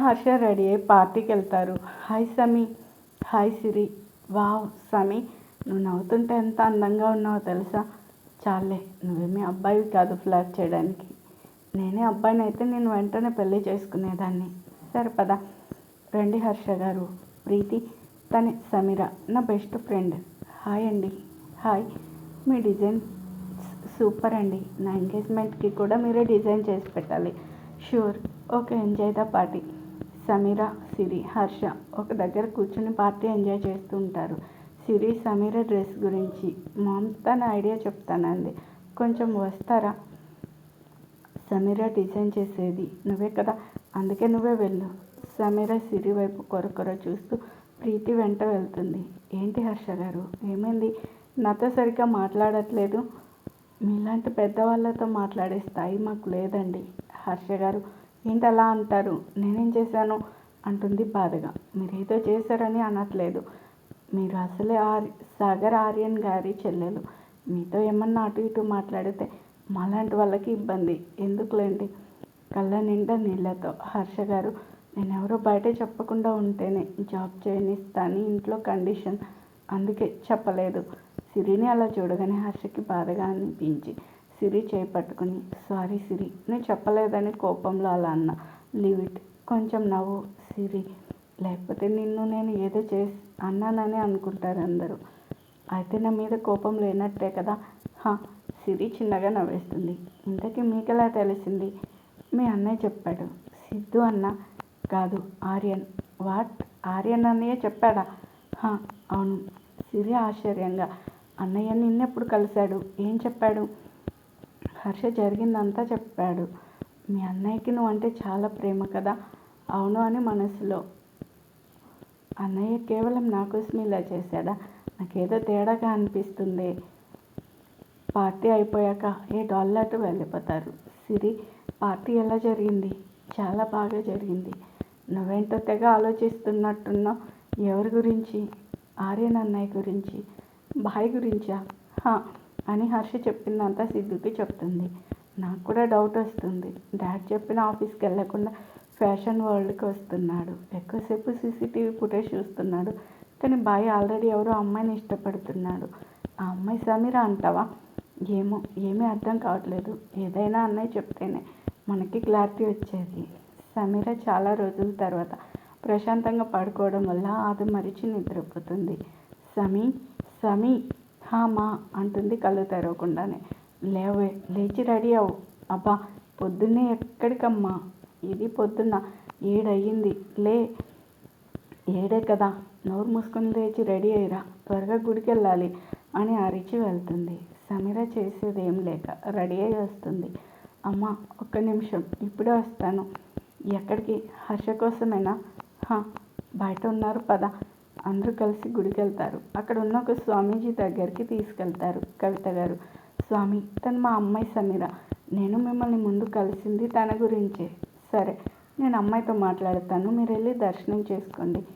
Harsha ready అయ్యి పార్టీకి వెళ్తారు. Hi Sami. Hi Siri. Wow Sami నువ్వు నవ్వుతుంటే ఎంత అందంగా ఉన్నావో తెలుసా? చాలే నువ్వేమీ అబ్బాయివి కాదు ఫ్లాట్ చేయడానికి. నేనే అబ్బాయిని అయితే నేను వెంటనే పెళ్ళి చేసుకునేదాన్ని. సరే పద. రండి హర్ష గారు. ప్రీతి తనే సమీర నా బెస్ట్ ఫ్రెండ్. హాయ్ అండి. హాయ్. మీ డిజైన్ సూపర్ అండి. నా ఎంగేజ్మెంట్కి కూడా మీరే డిజైన్ చేసి పెట్టాలి. Sure. Okay enjoy the party. Sameera Siri Harsha ఒక దగ్గర కూర్చుని పార్టీ ఎంజాయ్ చేస్తూ ఉంటారు. సిరి సమీర డ్రెస్ గురించి మామ్ తన ఐడియా చెప్తానండి కొంచెం వస్తారా? సమీర డిజైన్ చేసేది నువ్వే కదా అందుకే నువ్వే వెళ్ళు. సమీర సిరి వైపు కొరకొర చూస్తూ ప్రీతి వెంట వెళ్తుంది. ఏంటి హర్ష గారు ఏమైంది? నాతో సరిగ్గా మాట్లాడట్లేదు. మీలాంటి పెద్దవాళ్ళతో మాట్లాడే స్థాయి మాకు లేదండి. హర్ష గారు ఏంటి అలా అంటారు? నేనేం చేశాను? అంటుంది బాధగా. మీరేదో చేశారని అనట్లేదు. మీరు అసలే ఆర్ సాగర్ ఆర్యన్ గారి చెల్లెలు. మీతో ఏమన్నా అటు ఇటు మాట్లాడితే మాలాంటి వాళ్ళకి ఇబ్బంది. ఎందుకులేండి? కళ్ళ నిండా నీళ్ళతో. హర్ష గారు నేను ఎవరో బయట చెప్పకుండా ఉంటేనే జాబ్ చేయనిస్తాను ఇంట్లో కండిషన్. అందుకే చెప్పలేదు. సిరిని అలా చూడగానే హర్షకి బాధగా అనిపించి సిరి చేపట్టుకుని సారీ సిరి నేను చెప్పలేదని కోపంలో అలా అన్న. Leave it. కొంచెం నవ్వు సిరి. లేకపోతే నిన్ను నేను ఏదో చేసి అన్నానని అనుకుంటారు అందరూ. అయితే నా మీద కోపం లేనట్టే కదా. హా సిరి చిన్నగా నవ్వేస్తుంది. ఇంతకీ మీకెలా తెలిసింది? మీ అన్నయ్య చెప్పాడు. సిద్ధు అన్న? కాదు ఆర్యన్. వాట్? ఆర్యన్ అన్నయ్య చెప్పాడా? హా అవును. సిరి ఆశ్చర్యంగా అన్నయ్య నిన్నెప్పుడు కలిశాడు? ఏం చెప్పాడు? హర్ష జరిగిందంతా చెప్పాడు. మీ అన్నయ్యకి నువ్వంటే చాలా ప్రేమ కదా? అవును అని మనసులో. అన్నయ్య కేవలం నా ఇలా చేశాడా? నాకేదో తేడాగా అనిపిస్తుంది. పార్టీ అయిపోయాక ఏ డాల్లర్ వెళ్ళిపోతారు. సిరి పార్టీ ఎలా జరిగింది? చాలా బాగా జరిగింది. నువ్వేంటో తెగ ఆలోచిస్తున్నట్టున్నావు. ఎవరి గురించి? ఆర్యన్ అన్నయ్య గురించి. బాయ్ గురించా? హా అని హర్ష చెప్పిందంతా సిద్ధుకి చెప్తుంది. నాకు కూడా డౌట్ వస్తుంది. డాడ్ చెప్పిన ఆఫీస్కి వెళ్ళకుండా ఫ్యాషన్ వరల్డ్కి వస్తున్నాడు. ఎక్కువసేపు సీసీటీవీ ఫుటేజ్ చూస్తున్నాడు. కానీ బాయ్ ఆల్రెడీ ఎవరో అమ్మాయిని ఇష్టపడుతున్నాడు. ఆ అమ్మాయి సమీర అంటావా? ఏమో ఏమీ అర్థం కావట్లేదు. ఏదైనా అన్నయ్య చెప్తేనే మనకి క్లారిటీ వచ్చేది. సమీర చాలా రోజుల తర్వాత ప్రశాంతంగా పడుకోవడం వల్ల అది మరిచి నిద్రపోతుంది. సమీ సమీ హామా అంటుంది కళ్ళు తెరవకుండానే. లేవే లేచి రెడీ అవు అబ్బా పొద్దున్నే ఎక్కడికమ్మా? ఇది పొద్దున్న. ఏడయ్యింది. లే ఏడే కదా. నోరు మూసుకొని లేచి రెడీ అయ్యిరా. త్వరగా గుడికి వెళ్ళాలి అని అరిచి వెళ్తుంది. సమీర చేసేది ఏం లేక రెడీ అయ్యి వస్తుంది. అమ్మ ఒక్క నిమిషం. ఇప్పుడే వస్తాను. ఎక్కడికి? హర్ష కోసమేనా బయట ఉన్నారు పద. అందరూ కలిసి గుడికి వెళ్తారు అక్కడ ఉన్న ఒక స్వామీజీ దగ్గరికి తీసుకెళ్తారు. కవిత గారు స్వామి తను మా అమ్మాయి సమీర. నేను మిమ్మల్ని ముందు కలిసింది తన గురించే. సరే నేను అమ్మాయితో మాట్లాడతాను. మీరు వెళ్ళి దర్శనం చేసుకోండి.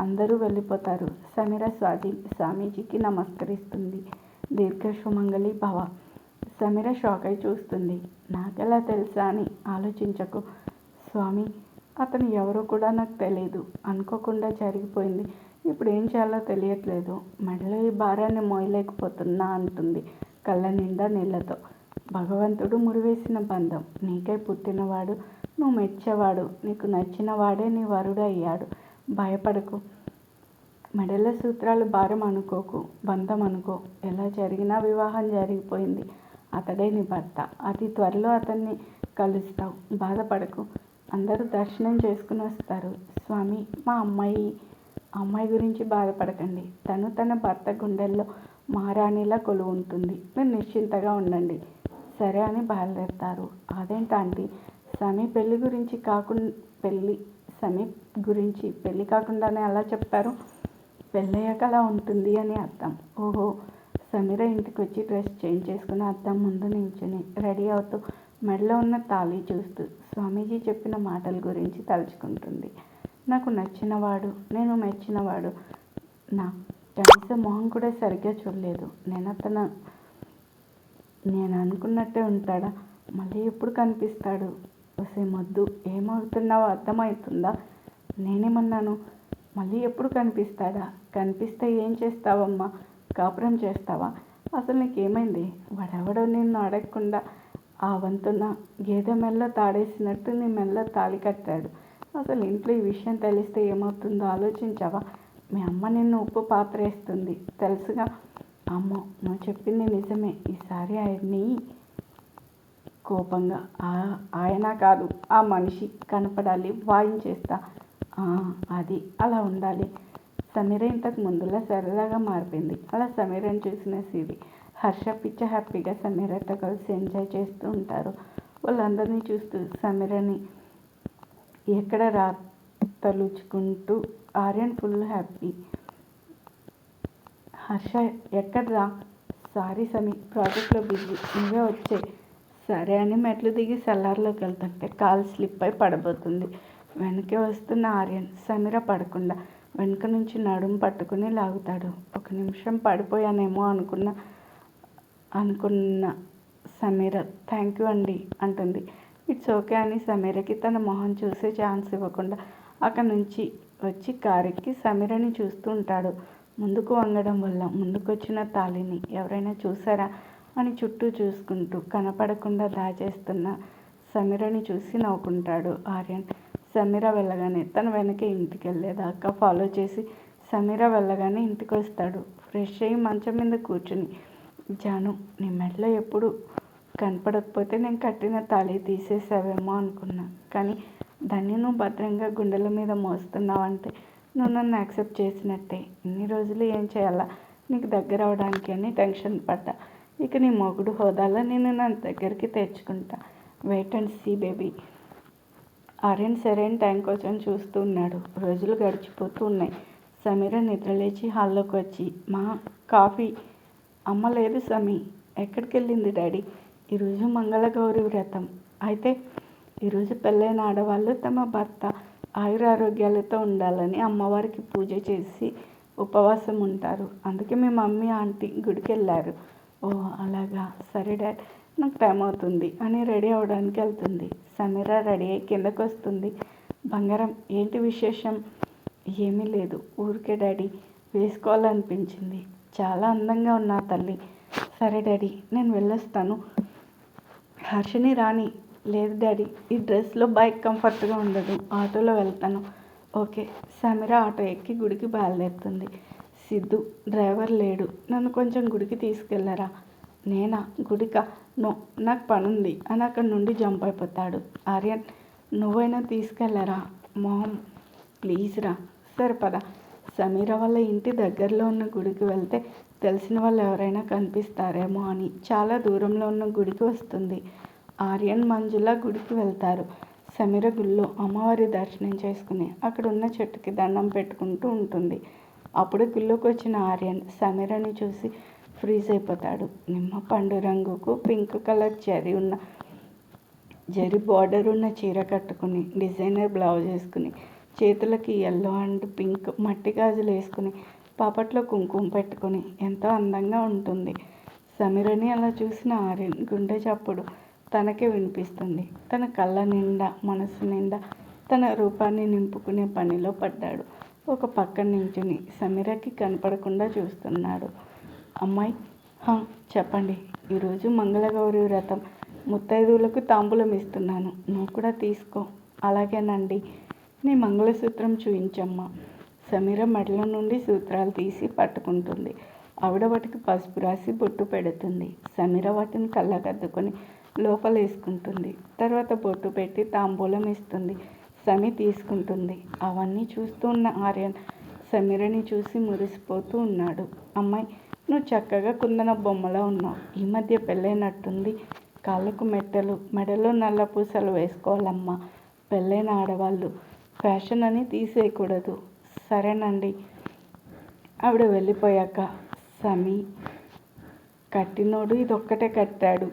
అందరూ వెళ్ళిపోతారు. సమీర స్వాతి స్వామీజీకి నమస్కరిస్తుంది. దీర్ఘశుమంగళి భవ. సమీర షాక్ అయి చూస్తుంది. నాకెలా తెలుసా అని ఆలోచించకు. స్వామి అతను ఎవరో కూడా నాకు తెలియదు అనుకోకుండా జరిగిపోయింది. ఇప్పుడు ఏం చేయాలో తెలియట్లేదు. మెడలో ఈ భారాన్ని మోయలేకపోతున్నా అంటుంది కళ్ళ నిండా నీళ్ళతో. భగవంతుడు మురివేసిన బంధం. నీకై పుట్టినవాడు నువ్వు మెచ్చేవాడు నీకు నచ్చిన వాడే నీ వరుడు అయ్యాడు. భయపడకు. మెడల సూత్రాలు భారం అనుకోకు బంధం అనుకో. ఎలా జరిగినా వివాహం జరిగిపోయింది. అతడే నీ భర్త. అతి త్వరలో అతన్ని కలుస్తావు. బాధపడకు. అందరూ దర్శనం చేసుకుని వస్తారు. స్వామి మా అమ్మాయి అమ్మాయి గురించి బాధపడకండి. తను తన భర్త గుండెల్లో మహారాణిలా కొలువు ఉంటుంది. మీరు నిశ్చింతగా ఉండండి. సరే అని బయలుదేరుతారు. అదేంటా ఆంటీ? సమీ పెళ్ళి గురించి కాకుండా పెళ్ళి సమీ గురించి పెళ్ళి కాకుండానే అలా చెప్పారు? పెళ్ళయ్యాక అలా ఉంటుంది అని అర్థం. ఓహో సమీర ఇంటికి వచ్చి డ్రెస్ చేంజ్ చేసుకుని అర్థం ముందు నించుని రెడీ అవుతూ మెడలో ఉన్న తాళి చూస్తూ స్వామీజీ చెప్పిన మాటల గురించి తలుచుకుంటుంది. నాకు నచ్చినవాడు నేను మెచ్చినవాడు. నా కనీసం మొహం కూడా సరిగ్గా చూడలేదు. నేను అతను నేను అనుకున్నట్టే ఉంటాడా? మళ్ళీ ఎప్పుడు కనిపిస్తాడు? వసే మొద్దు ఏమవుతున్నావో అర్థమవుతుందా? నేనేమన్నాను? మళ్ళీ ఎప్పుడు కనిపిస్తాడా? కనిపిస్తే ఏం చేస్తావమ్మా? కాపురం చేస్తావా? అసలు నీకేమైంది? వాడెవడో నిన్ను అడగకుండా ఆ వంతున గేదె మెల్ల తాడేసినట్టు నీ మెల్ల తాళి కట్టాడు. అసలు ఇంట్లో ఈ విషయం తెలిస్తే ఏమవుతుందో ఆలోచించావా? మీ అమ్మ నిన్ను ఉప్పు పాత్ర వేస్తుంది తెలుసుగా? అమ్మో నువ్వు చెప్పింది నిజమే. ఈసారి ఆయన్ని కోపంగా ఆయన కాదు ఆ మనిషి కనపడాలి వాయించేస్తా. అది అలా ఉండాలి. సమీర ఇంతకు ముందులా సరదాగా మారిపోయింది. అలా సమీరని చూసిన సిరి హర్ష పిచ్చ హ్యాపీగా సమీరతో కలిసి ఎంజాయ్ చేస్తూ ఉంటారు. వాళ్ళందరినీ చూస్తూ సమీరని ఎక్కడ రా తలుచుకుంటూ ఆర్యన్ ఫుల్ హ్యాపీ. హర్ష ఎక్కడ్రా? సారీ సమీ ప్రాజెక్ట్లో బిజీ. నువ్వే వచ్చే. సరే అని మెట్లు దిగి సెల్లార్లోకి వెళ్తుంటే కాలు స్లిప్ అయి పడబోతుంది. వెనకే వస్తున్న ఆర్యన్ సమీర పడకుండా వెనుక నుంచి నడుము పట్టుకుని లాగుతాడు. ఒక నిమిషం పడిపోయానేమో అనుకున్న అనుకున్న సమీర థ్యాంక్ యూ అండి అంటుంది. ఇట్స్ ఓకే అని సమీరకి తన మొహం చూసే ఛాన్స్ ఇవ్వకుండా అక్కడి నుంచి వచ్చి కారెక్కి సమీరని చూస్తూ ఉంటాడు. ముందుకు వంగడం వల్ల ముందుకొచ్చిన తాళిని ఎవరైనా చూసారా? అని చుట్టూ చూసుకుంటూ కనపడకుండా దాచేస్తున్న సమీరని చూసి నవ్వుకుంటాడు ఆర్యన్. సమీర వెళ్ళగానే తన వెనక ఇంటికి వెళ్ళేదాకా ఫాలో చేసి సమీర వెళ్ళగానే ఇంటికి వస్తాడు ఫ్రెష్ అయ్యి మంచం మీద కూర్చుని జాను నీ మెడలో ఎప్పుడు కనపడకపోతే నేను కట్టిన తాళి తీసేసావేమో అనుకున్నా. కానీ దాన్ని నువ్వు భద్రంగా గుండెల మీద మోస్తున్నావంటే నువ్వు నన్ను యాక్సెప్ట్ చేసినట్టే. ఇన్ని రోజులు ఏం చేయాలా? నీకు దగ్గర అవడానికి అని టెన్షన్ పడ్డా. ఇక నీ మొగుడు హోదాలో నేను నా దగ్గరికి తెచ్చుకుంటా. Wait and see baby. Aryan సరైన టైం కోసం చూస్తూ ఉన్నాడు. రోజులు గడిచిపోతూ ఉన్నాయి. సమీర నిద్రలేచి హాల్లోకి వచ్చి మా కాఫీ అమ్మ లేదు సమీ ఎక్కడికి వెళ్ళింది డాడీ? ఈరోజు మంగళగౌరి వ్రతం. అయితే ఈరోజు పెళ్ళైన ఆడవాళ్ళు తమ భర్త ఆయురారోగ్యాలతో ఉండాలని అమ్మవారికి పూజ చేసి ఉపవాసం ఉంటారు. అందుకే మీ మమ్మీ ఆంటీ గుడికి వెళ్ళారు ఓ అలాగా? సరే డాడ్ నాకు టైం అవుతుంది అని రెడీ అవ్వడానికి వెళ్తుంది. సమీర రెడీ అయ్యి కిందకు వస్తుంది బంగారం ఏంటి విశేషం? ఏమీ లేదు. ఊరికే డాడీ వేసుకోవాలనిపించింది. చాలా అందంగా ఉన్నా తల్లి. సరే డాడీ నేను వెళ్ళొస్తాను. హర్షిని రాణి లేదు డాడీ ఈ డ్రెస్లో బైక్ కంఫర్ట్గా ఉండదు. ఆటోలో వెళ్తాను. ఓకే సమీర ఆటో ఎక్కి గుడికి బయలుదేరుతుంది. సిద్ధు డ్రైవర్ లేడు. నన్ను కొంచెం గుడికి తీసుకెళ్ళరా నేనా? గుడిక? నో నాకు పని ఉంది అని అక్కడి నుండి జంప్ అయిపోతాడు. ఆర్యన్ నువ్వైనా తీసుకెళ్ళరా మామ్ ప్లీజ్ రా. సరే పద. సమీర వాళ్ళ ఇంటి దగ్గరలో ఉన్న గుడికి వెళ్తే తెలిసిన వాళ్ళు ఎవరైనా కనిపిస్తారేమో అని చాలా దూరంలో ఉన్న గుడికి వస్తుంది. ఆర్యన్ మంజుల గుడికి వెళ్తారు. సమీర గుళ్ళో అమ్మవారి దర్శనం చేసుకుని అక్కడ ఉన్న చెట్టుకి దండం పెట్టుకుంటూ ఉంటుంది. అప్పుడు గుళ్ళోకి వచ్చిన ఆర్యన్ సమీరని చూసి ఫ్రీజ్ అయిపోతాడు. నిమ్మ పండు రంగుకు పింక్ కలర్ జరి ఉన్న జరి బార్డర్ ఉన్న చీర కట్టుకుని డిజైనర్ బ్లౌజ్ వేసుకుని చేతులకి ఎల్లో అండ్ పింక్ మట్టి గాజులు వేసుకుని పాపట్లో కుంకుమ పెట్టుకుని ఎంతో అందంగా ఉంటుంది. సమీరని అలా చూసిన ఆర్యన్ గుండె చప్పుడు తనకే వినిపిస్తుంది. తన కళ్ళ నిండా మనసు నిండా తన రూపాన్ని నింపుకునే పనిలో పడ్డాడు. ఒక పక్కన నించుని సమీరకి కనపడకుండా చూస్తున్నాడు. అమ్మాయి చెప్పండి. ఈరోజు మంగళగౌరి వ్రతం ముత్తైదువులకు తాంబూలం ఇస్తున్నాను. నువ్వు కూడా తీసుకో. అలాగేనండి. నీ మంగళసూత్రం చూయించమ్మా. సమీర మెడల నుండి సూత్రాలు తీసి పట్టుకుంటుంది. ఆవిడ వాటికి పసుపు రాసి బొట్టు పెడుతుంది. సమీర వాటిని కళ్ళకద్దుకొని లోపల వేసుకుంటుంది తర్వాత బొట్టు పెట్టి తాంబూలం ఇస్తుంది. సమీ తీసుకుంటుంది. అవన్నీ చూస్తూ ఉన్న ఆర్యన్ సమీరని చూసి మురిసిపోతూ ఉన్నాడు. అమ్మాయి నువ్వు చక్కగా కుందన బొమ్మలా ఉన్నావు. ఈ మధ్య పెళ్ళైనట్టుంది. కాళ్ళకు మెట్టలు మెడలో నల్ల పూసలు వేసుకోవాలమ్మా. పెళ్ళైన ఆడవాళ్ళు ఫ్యాషన్ అని తీసేయకూడదు. సరేనండి. ఆవిడ వెళ్ళిపోయాక సమీ కట్టినోడు ఇదొక్కటే కట్టాడు.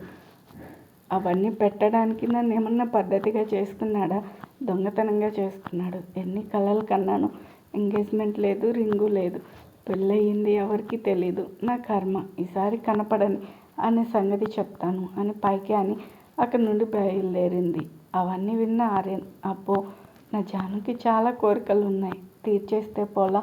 అవన్నీ పెట్టడానికి నన్ను ఏమన్నా పద్ధతిగా చేసుకున్నాడా దొంగతనంగా చేసుకున్నాడు ఎన్ని కలలు కన్నాను? ఎంగేజ్మెంట్ లేదు రింగు లేదు. పెళ్ళయింది ఎవరికి తెలీదు. నా కర్మ. ఈసారి కనపడని అనే సంగతి చెప్తాను అని పైకి అని అక్కడి నుండి బయలుదేరింది. అవన్నీ విన్న ఆర్యన్ అబ్బో! నా జానుకి చాలా కోరికలు ఉన్నాయి తీర్చేస్తే పోలా.